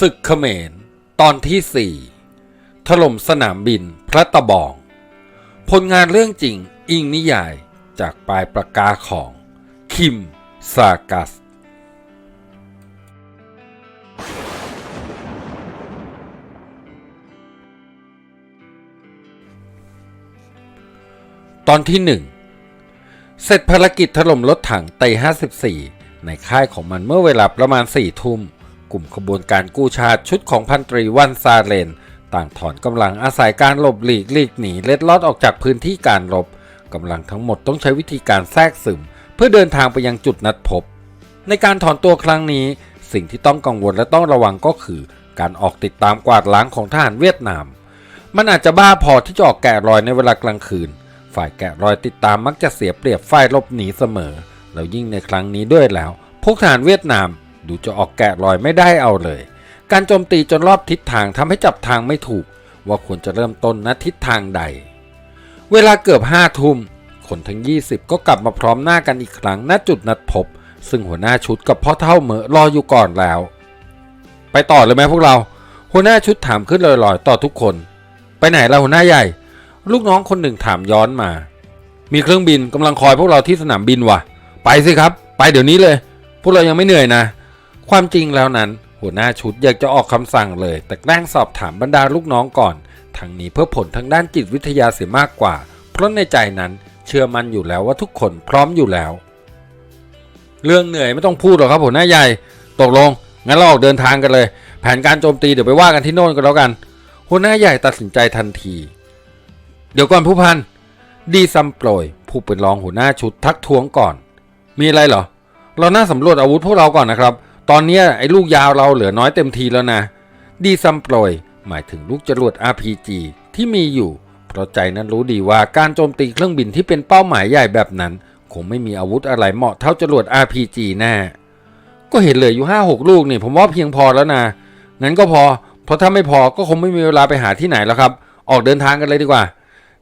ศึกเขมร ตอนที่ 4 ถล่มสนามบินพระตะบอง ผลงานเรื่องจริงอิงนิยายจากปลายประกาของ คิม ซากัส ตอนที่หนึ่งเสร็จภารกิจถล่มรถถังไต54 ในค่ายของมันเมื่อเวลาประมาณ4ทุ่ม กลุ่มขบวนการกู้ชาติชุดของพันตรีวันซาเลน ต่างถอนกำลังอาศัยการหลบหลีกหลีกหนีเล็ดลอดออกจากพื้นที่การรบกำลังทั้งหมดต้องใช้วิธีการแทรกซึม เพื่อเดินทางไปยังจุดนัดพบ ในการถอนตัวครั้งนี้ สิ่งที่ต้องกังวลและต้องระวังก็คือ การออกติดตามกวาดล้างของทหารเวียดนาม มันอาจจะบ้าพอที่จะออกแกะรอยในเวลากลางคืน ฝ่ายแกะรอยติดตามมักจะเสียเปรียบฝ่ายหลบหนีเสมอแล้วยิ่งในครั้งนี้ด้วยแล้ว พวกทหารเวียดนาม ดูจะออกแกะรอยไม่ได้เอาเลย การโจมตีจนรอบทิศทางทำให้จับทางไม่ถูก ว่าควรจะเริ่มต้นณทิศทางใด เวลาเกือบห้าทุ่มคนทั้ง 20 ก็กลับมาพร้อมหน้ากันอีกครั้งณจุดนัดพบ ซึ่งหัวหน้าชุดกับพ่อเท่าเหมอรออยู่ก่อนแล้ว ไปต่อเลยไหมพวกเรา หัวหน้าชุดถามขึ้นลอยๆ ต่อทุกคน ไปไหนล่ะหัวหน้าใหญ่ ลูกน้องคนหนึ่งถามย้อนมา มีเครื่องบินกำลังคอยพวกเราที่สนามบินว่ะไปสิครับ ไปเดี๋ยวนี้เลย พวกเรายังไม่เหนื่อยนะ ความจริงแล้วนั้น หัวหน้าชุดอยากจะออกคำสั่งเลย แต่แกล้งสอบถามบรรดาลูกน้องก่อนทางนี้เพื่อผลทางด้านจิตวิทยาเสียมากกว่า เพราะในใจนั้นเชื่อมันอยู่แล้วว่าทุกคนพร้อมอยู่แล้ว เรื่องเหนื่อยไม่ต้องพูดหรอกครับหัวหน้าใหญ่ ตกลง งั้นเราออกเดินทางกันเลย แผนการโจมตีเดี๋ยวไปว่ากันที่โน่นกันแล้วกัน หัวหน้าใหญ่ตัดสินใจทันที เดี๋ยวก่อนผู้พัน ดีซัมโปรยผู้เป็นรองหัวหน้าชุดทักท้วงก่อน มีอะไรเหรอ เราน่าสำรวจอาวุธพวกเราก่อนนะครับ ตอนนี้ไอ้ลูกยาวเราเหลือน้อยเต็มทีแล้วนะ ดีซัมโปรยหมายถึงลูกจรวด RPG ที่มีอยู่ เพราะใจนั้นรู้ดีว่าการโจมตีเครื่องบินที่เป็นเป้าหมายใหญ่แบบนั้น คงไม่มีอาวุธอะไรเหมาะเท่าจรวด RPG แน่ ก็เห็นเหลืออยู่ห้าหกลูกนี่ผมว่าเพียงพอแล้วนะ งั้นก็พอ เพราะถ้าไม่พอก็คงไม่มีเวลาไปหาที่ไหนแล้วครับ ออกเดินทางกันเลยดีกว่า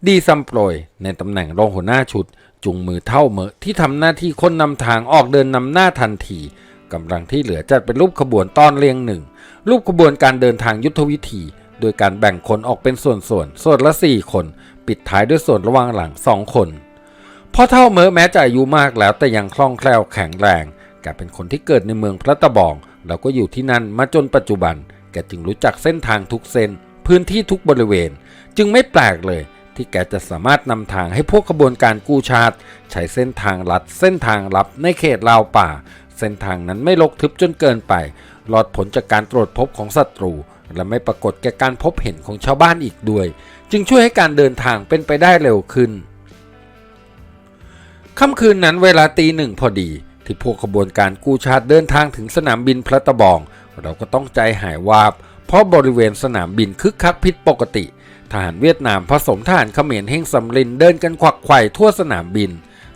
ดีซัมโปรยในตำแหน่งรองหัวหน้าชุด จุงมือเท่าเมอที่ทำหน้าที่คนนำทางออกเดินนำหน้าทันที กำลังที่เหลือจัดเป็นรูปขบวนต้อนเรียงหนึ่งรูปขบวนการเดินทางยุทธวิธี โดยการแบ่งคนออกเป็นส่วนๆส่วนละ 4 คน ปิดท้ายด้วยส่วนระว่างหลัง 2 คนพ่อเท่าเมอแม้จะอายุมากแล้วแต่ยังคล่องแคล่วแข็งแรงแกเป็นคนที่เกิดในเมืองพระตะบองแล้วก็อยู่ที่นั่นมาจนปัจจุบัน แกจึงรู้จักเส้นทางทุกเส้น พื้นที่ทุกบริเวณ จึงไม่แปลกเลย ที่แกจะสามารถนำทางให้พวกขบวนการกู้ชาติ ใช้เส้นทางลัดเส้นทางลับในเขตราวป่า เส้นทางนั้นไม่ลกทึบจนเกินไปหลอดผลจากการตรวจพบของศัตรู และไม่ปรากฏแก่การพบเห็นของชาวบ้านอีกด้วย จึงช่วยให้การเดินทางเป็นไปได้เร็วขึ้นค่ำคืนนั้นเวลาตีหนึ่งพอดี ที่พวกขบวนการกู้ชาติเดินทางถึงสนามบินพระตะบอง เราก็ต้องใจหายวาบ เพราะบริเวณสนามบินคึกคักผิดปกติ ทหารเวียดนามผสมทหารเขมรเฮงสำลินเดินกันควักไขว่ทั่วสนามบิน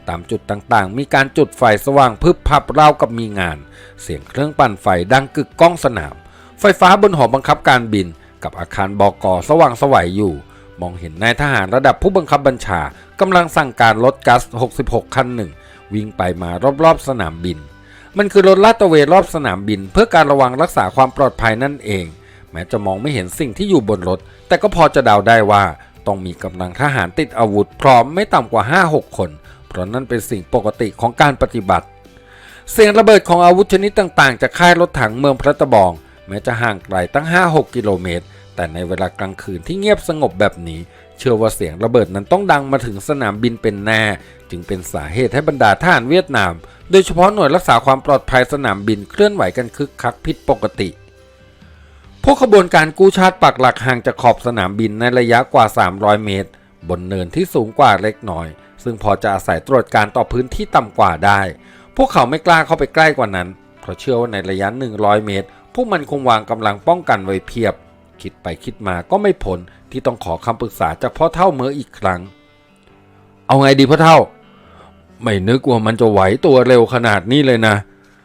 ตามจุดต่างๆ มีการจุดไฟสว่างพึบพับราวกับมีงาน เสียงเครื่องปั่นไฟดังกึกก้องสนาม ไฟฟ้าบนหอบังคับการบิน กับอาคารบกสว่างสวัยอยู่ มองเห็นนายทหารระดับผู้บังคับบัญชากำลังสั่งการรถกัส 66 คันหนึ่ง วิ่งไปมารอบๆสนามบิน มันคือรถลาดตระเวนรอบสนามบิน เพื่อการระวังรักษาความปลอดภัยนั่นเอง แม้จะมองไม่เห็นสิ่งที่อยู่บนรถ แต่ก็พอจะเดาได้ว่าต้องมีกำลังทหารติดอาวุธพร้อมไม่ต่ำกว่า 5-6 คน เพราะนั่นเป็นสิ่งปกติของการปฏิบัติ เสียงระเบิดของอาวุธชนิดต่างๆ จากค่ายรถถังเมืองพระตะบอง แม้จะห่างไกลตั้ง 5-6 กิโลเมตร แต่ในเวลากลางคืนที่เงียบสงบแบบนี้ เชื่อว่าเสียงระเบิดนั้นต้องดังมาถึงสนามบินเป็นแน่ จึงเป็นสาเหตุให้บรรดาทหารเวียดนาม โดยเฉพาะหน่วยรักษาความปลอดภัยสนามบินเคลื่อนไหวกันคึกคักผิดปกติพวกขบวนการกู้ชาติปักหลักห่างจากขอบสนามบินในระยะกว่า 300 เมตร บนเนินที่สูงกว่าเล็กน้อย ซึ่งพอจะอาศัยตรวจการต่อพื้นที่ต่ำกว่าได้ พวกเขาไม่กล้าเข้าไปใกล้กว่านั้น เพราะเชื่อว่าในระยะ 100 เมตร พวกมันคงวางกำลังป้องกันไว้เพียบ คิดไปคิดมาก็ไม่พ้นที่ต้องขอคำปรึกษาจากพ่อเท่าเมื่ออีกครั้ง เอาไงดีพ่อเท่า ไม่นึกว่ามันจะไหวตัวเร็วขนาดนี้เลยนะ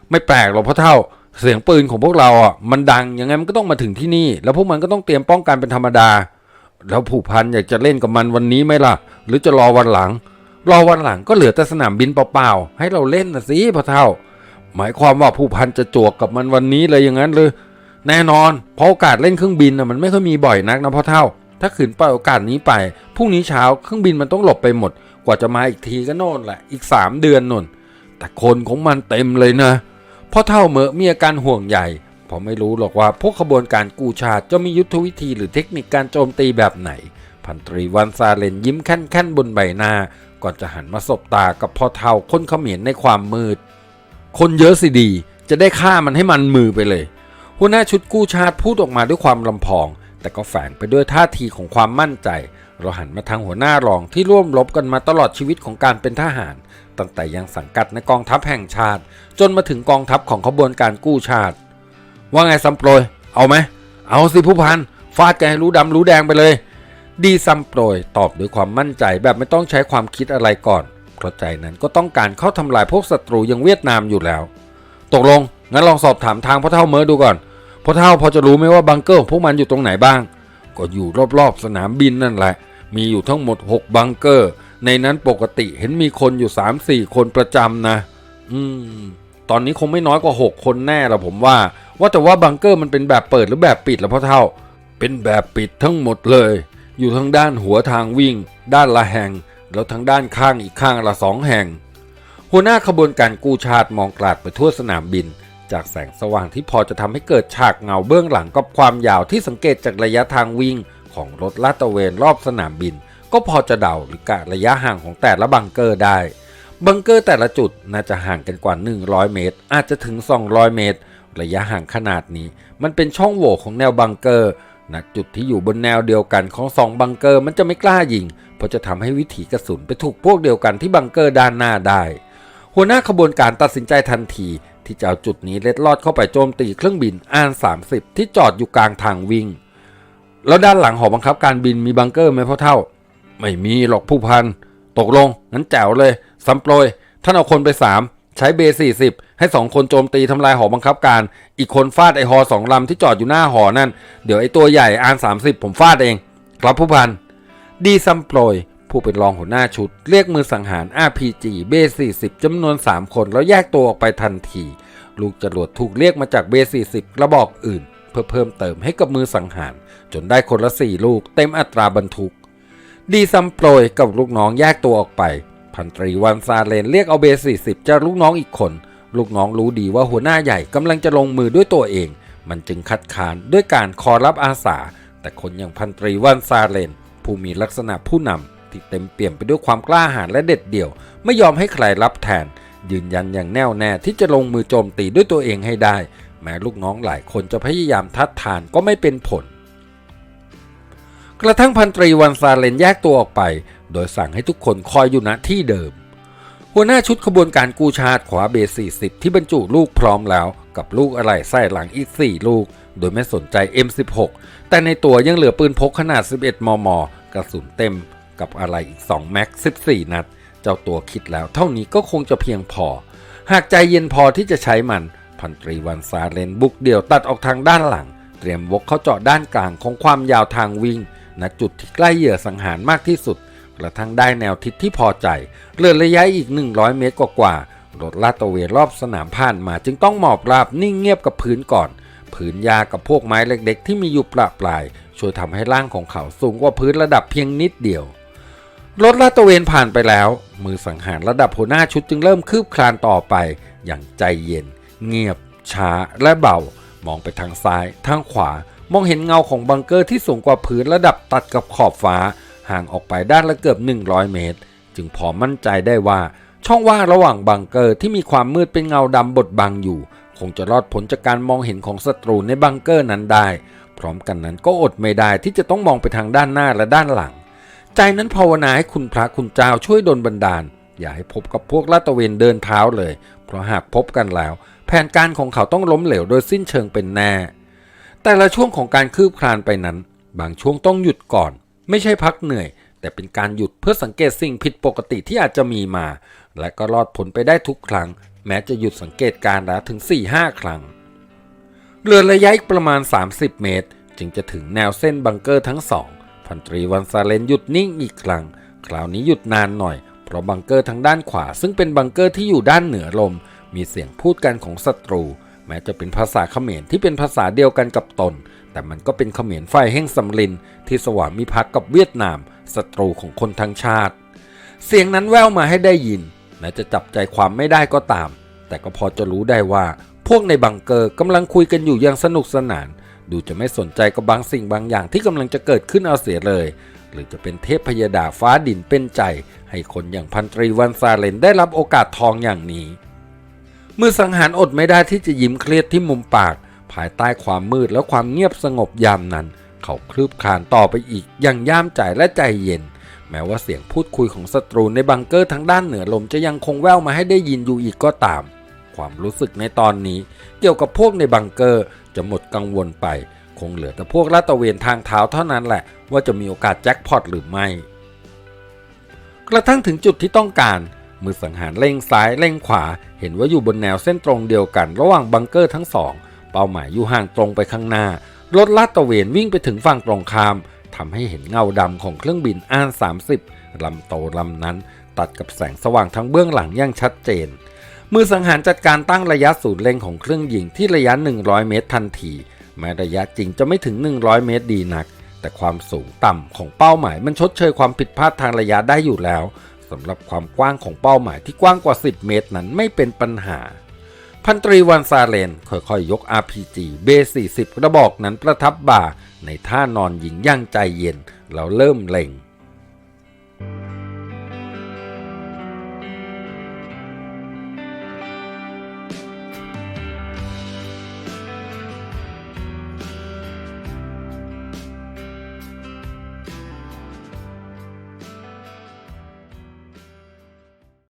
ไม่แปลกหรอกพ่อเท่า เสียงปืนของพวกเราอะมันดังยังไงมันก็ต้องมาถึงที่นี่ แล้วพวกมันก็ต้องเตรียมป้องกันเป็นธรรมดาแล้วผู้พันอยากจะเล่นกับมันวันนี้ไหมล่ะ หรือจะรอวันหลัง รอวันหลังก็เหลือแต่สนามบินเปล่าๆ ให้เราเล่นนะสิพ่อเท่า หมายความว่าผู้พันจะจวกกับมันวันนี้เลยอย่างนั้นเลย แน่นอน เพราะโอกาสเล่นเครื่องบินนะมันไม่ค่อยมีบ่อยนักนะพ่อเท่า ถ้าขืนปล่อยโอกาสนี้ไปพรุ่งนี้เช้าเครื่องบินมันต้องหลบไปหมด กว่าจะมาอีกทีก็โน่นแหละอีก 3 เดือนนนแต่คนของมันเต็มเลยนะพ่อเท่าเมอะมีอาการห่วงใหญ่เพราะไม่รู้หรอกว่าพวกขบวนการกู้ชาติจะมียุทธวิธีหรือเทคนิคการโจมตีแบบไหน พันตรีวันซาเลนยิ้มแค่นๆบนใบหน้า ก่อนจะหันมาสบตากับพ่อเท่าคนเขมียนในความมืด คนเยอะสิดี จะได้ฆ่ามันให้มันมือไปเลย หัวหน้าชุดกู้ชาติพูดออกมาด้วยความลำพอง แต่ก็แฝงไปด้วยท่าทีของความมั่นใจ เราหันมาทางหัวหน้ารองที่ร่วมรบกันมาตลอดชีวิตของการเป็นทหาร ตั้งแต่ยังสังกัดในกองทัพแห่งชาติ จนมาถึงกองทัพของขบวนการกู้ชาติ ว่าไงซัมโปรย เอาไหม เอาสิผู้พัน ฟาดแกให้รู้ดำรู้แดงไปเลย ดีซัมโปรยตอบด้วยความมั่นใจแบบไม่ต้องใช้ความคิดอะไรก่อนเพราะใจนั้นก็ต้องการเข้าทำลายพวกศัตรูย่างเวียดนามอยู่แล้ว ตกลง งั้นลองสอบถามทางพ่อเท่าเมอดูก่อนพ่อเท่าพอจะรู้ไหมว่าบังเกอร์ของพวกมันอยู่ตรงไหนบ้าง ก็อยู่รอบๆ สนามบินนั่นแหละ มีอยู่ทั้งหมด 6 บังเกอร์ ในนั้นปกติเห็นมีคนอยู่ 3-4 คนประจำนะ อืม ตอนนี้คงไม่น้อยกว่า 6 คนแน่ละผมว่า ว่าแต่ว่าบังเกอร์มันเป็นแบบเปิดหรือแบบปิดละพ่อเท่า เป็นแบบปิดทั้งหมดเลย อยู่ทั้งด้านหัวทางวิ่ง ด้านละแห่ง แล้วทั้งด้านข้างอีกข้างละสองแห่ง หัวหน้าขบวนการกู้ชาติมองกลาดไปทั่วสนามบิน จากแสงสว่างที่พอจะทำให้เกิดฉากเงาเบื้องหลังกับความยาวที่สังเกตจากระยะทางวิ่งของรถลาดตระเวนรอบสนามบิน ก็พอจะเดาหรือกะระยะห่างของแต่ละบังเกอร์ได้ บังเกอร์แต่ละจุดน่าจะห่างกันกว่า 100 เมตร อาจจะถึง 200 เมตร ระยะห่างขนาดนี้ มันเป็นช่องโหว่ของแนวบังเกอร์ ณจุดที่อยู่บนแนวเดียวกันของสองบังเกอร์มันจะไม่กล้ายิง เพราะจะทำให้วิถีกระสุนไปถูกพวกเดียวกันที่บังเกอร์ด้านหน้าได้ หัวหน้าขบวนการตัดสินใจทันที ที่จะเอาจุดนี้เล็ดลอดเข้าไปโจมตีเครื่องบินอ่าน 30 ที่จอดอยู่กลางทางวิ่ง แล้วด้านหลังหอบังคับการบินมีบังเกอร์ไหมพ่อเท่า ไม่มีหรอกผู้พัน ตกลงงั้นแจ๋วเลยซัมโปรยท่านเอาคนไป3 ใช้เบสี่สิบให้2คนโจมตีทำลายหอบังคับการ อีกคนฟาดไอหอสองลำที่จอดอยู่หน้าหอนั่น เดี๋ยวไอตัวใหญ่อาน30ผมฟาดเอง ครับผู้พัน ดีซัมโปรย ผู้เป็นรองหัวหน้าชุด เรียกมือสังหาร RPG เบ40จำนวน 3 คนแล้วแยกตัวออกไปทันที ลูกจรวดถูกเรียกมาจากเบ40กระบอกอื่น เพื่อเพิ่มเติมให้กับมือสังหาร จนได้คนละ4ลูกเต็มอัตราบรรทุก ดีซัมโปรยกับลูกน้องแยกตัวออกไป พันตรีวันซาเลนเรียกเอาเบ40จากลูกน้องอีกคน ลูกน้องรู้ดีว่าหัวหน้าใหญ่กำลังจะลงมือด้วยตัวเอง มันจึงคัดค้านด้วยการขอรับอาสา แต่คนอย่างพันตรีวันซาเลน ผู้มีลักษณะผู้นำที่เต็มเปี่ยมไปด้วยความกล้าหาญและเด็ดเดี่ยว ไม่ยอมให้ใครรับแทน ยืนยันอย่างแน่วแน่ที่จะลงมือโจมตีด้วยตัวเองให้ได้ แม้ลูกน้องหลายคนจะพยายามทัดทานก็ไม่เป็นผลกระทั่งพันตรีวันซาเลนแยกตัวออกไป โดยสั่งให้ทุกคนคอยอยู่ณที่เดิม หัวหน้าชุดขบวนการกู้ชาติขวาเบส40 ที่บรรจุลูกพร้อมแล้ว กับลูกอะไหล่ใส่หลังอีก 4 ลูก โดยไม่สนใจ M16 แต่ในตัวยังเหลือปืนพกขนาด 11 มม กระสุนเต็ม กับอะไหล่อีก 2 แม็ก 14 นัด เจ้าตัวคิดแล้วเท่านี้ก็คงจะเพียงพอ หากใจเย็นพอที่จะใช้มันพันตรีวันซาเลนบุกเดี่ยวตัดออกทางด้านหลัง เตรียมวกเข้าเจาะด้านกลางของความยาวทางวิ่งณจุดที่ใกล้เหยื่อสังหารมากที่สุด กระทั่งได้แนวทิศที่พอใจเหลือระยะอีก 100 เมตรกว่าๆรถลาดตระเวนรอบสนามผ่านมาจึงต้องหมอบราบนิ่งเงียบกับพื้นก่อน ผืนยากับพวกไม้เล็กๆ ที่มีอยู่ประปราย ช่วยทำให้ร่างของเขาสูงกว่าพื้นระดับเพียงนิดเดียว รถลาดตระเวนผ่านไปแล้ว มือสังหารระดับหัวหน้าชุดจึงเริ่มคืบคลานต่อไป อย่างใจเย็น เงียบ ช้าและเบา มองไปทางซ้าย ทางขวา มองเห็นเงาของบังเกอร์ที่สูงกว่าพื้นระดับตัดกับขอบฟ้า ห่างออกไปด้านละเกือบ 100 เมตร จึงพอมั่นใจได้ว่าช่องว่างระหว่างบังเกอร์ที่มีความมืดเป็นเงาดำบดบังอยู่ คงจะรอดพ้นจากการมองเห็นของศัตรูในบังเกอร์นั้นได้ พร้อมกันนั้นก็อดไม่ได้ที่จะต้องมองไปทางด้านหน้าและด้านหลัง ใจนั้นภาวนาให้คุณพระคุณเจ้าช่วยดลบันดาล อย่าให้พบกับพวกลาตะเวนเดินเท้าเลย เพราะหากพบกันแล้ว แผนการของเขาต้องล้มเหลวโดยสิ้นเชิงเป็นแน่แต่ละช่วงของการคืบคลานไปนั้น บางช่วงต้องหยุดก่อน ไม่ใช่พักเหนื่อย แต่เป็นการหยุดเพื่อสังเกตสิ่งผิดปกติที่อาจจะมีมา และก็รอดผลไปได้ทุกครั้ง แม้จะหยุดสังเกตการณ์แล้วถึง 4-5 ครั้งเรือระยะอีกประมาณ 30 เมตร จึงจะถึงแนวเส้นบังเกอร์ทั้งสองพันตรีวันซาเลนหยุดนิ่งอีกครั้ง คราวนี้หยุดนานหน่อย เพราะบังเกอร์ทางด้านขวา ซึ่งเป็นบังเกอร์ที่อยู่ด้านเหนือลม มีเสียงพูดกันของศัตรู แม้จะเป็นภาษาเขมรที่เป็นภาษาเดียวกันกับตน แต่มันก็เป็นเขมรฝ่ายแห่งสำลินที่สวามิภักดิ์กับเวียดนามศัตรูของคนทั้งชาติ เสียงนั้นแว่วมาให้ได้ยินแม้จะจับใจความไม่ได้ก็ตาม แต่ก็พอจะรู้ได้ว่า พวกในบังเกอร์กำลังคุยกันอยู่อย่างสนุกสนาน ดูจะไม่สนใจกับบางสิ่งบางอย่างที่กำลังจะเกิดขึ้นเอาเสียเลย หรือจะเป็นเทพพยดาฟ้าดินเป็นใจ ให้คนอย่างพันตรีวันซาเลนได้รับโอกาสทองอย่างนี้มือสังหารอดไม่ได้ที่จะยิ้มเครียดที่มุมปาก ภายใต้ความมืดและความเงียบสงบยามนั้น เขาคลืบคลานต่อไปอีกอย่างย่ามใจและใจเย็น แม้ว่าเสียงพูดคุยของศัตรูในบังเกอร์ทางด้านเหนือลมจะยังคงแว่วมาให้ได้ยินอยู่อีกก็ตาม ความรู้สึกในตอนนี้ เกี่ยวกับพวกในบังเกอร์จะหมดกังวลไป คงเหลือแต่พวกลาดตะเวนทางเท้าเท่านั้นแหละ ว่าจะมีโอกาสแจ็คพอตหรือไม่ กระทั่งถึงจุดที่ต้องการมือสังหารเล็งซ้ายเล็งขวา เห็นว่าอยู่บนแนวเส้นตรงเดียวกัน ระหว่างบังเกอร์ทั้งสอง เป้าหมายอยู่ห่างตรงไปข้างหน้ารถลาดตระเวนวิ่งไปถึงฝั่งตรงข้ามทำให้เห็นเงาดำของเครื่องบินอ้าน 30ลำโตลำนั้น ตัดกับแสงสว่างทั้งเบื้องหลังอย่างชัดเจน มือสังหารจัดการตั้งระยะศูนย์เล็งของเครื่องยิงที่ระยะ 100 เมตรทันทีแม้ระยะจริงจะไม่ถึง 100 เมตรดีนัก แต่ความสูงต่ำของเป้าหมายมันชดเชยความผิดพลาดทางระยะได้อยู่แล้วสำหรับความกว้างของเป้าหมายที่กว้างกว่า 10 เมตรนั้นไม่เป็นปัญหา พันตรีวันซาเลน ค่อยๆยก RPG เบ40กระบอกนั้นประทับบ่า ในท่านอนยิงย่างใจเย็น แล้วเริ่มเล็ง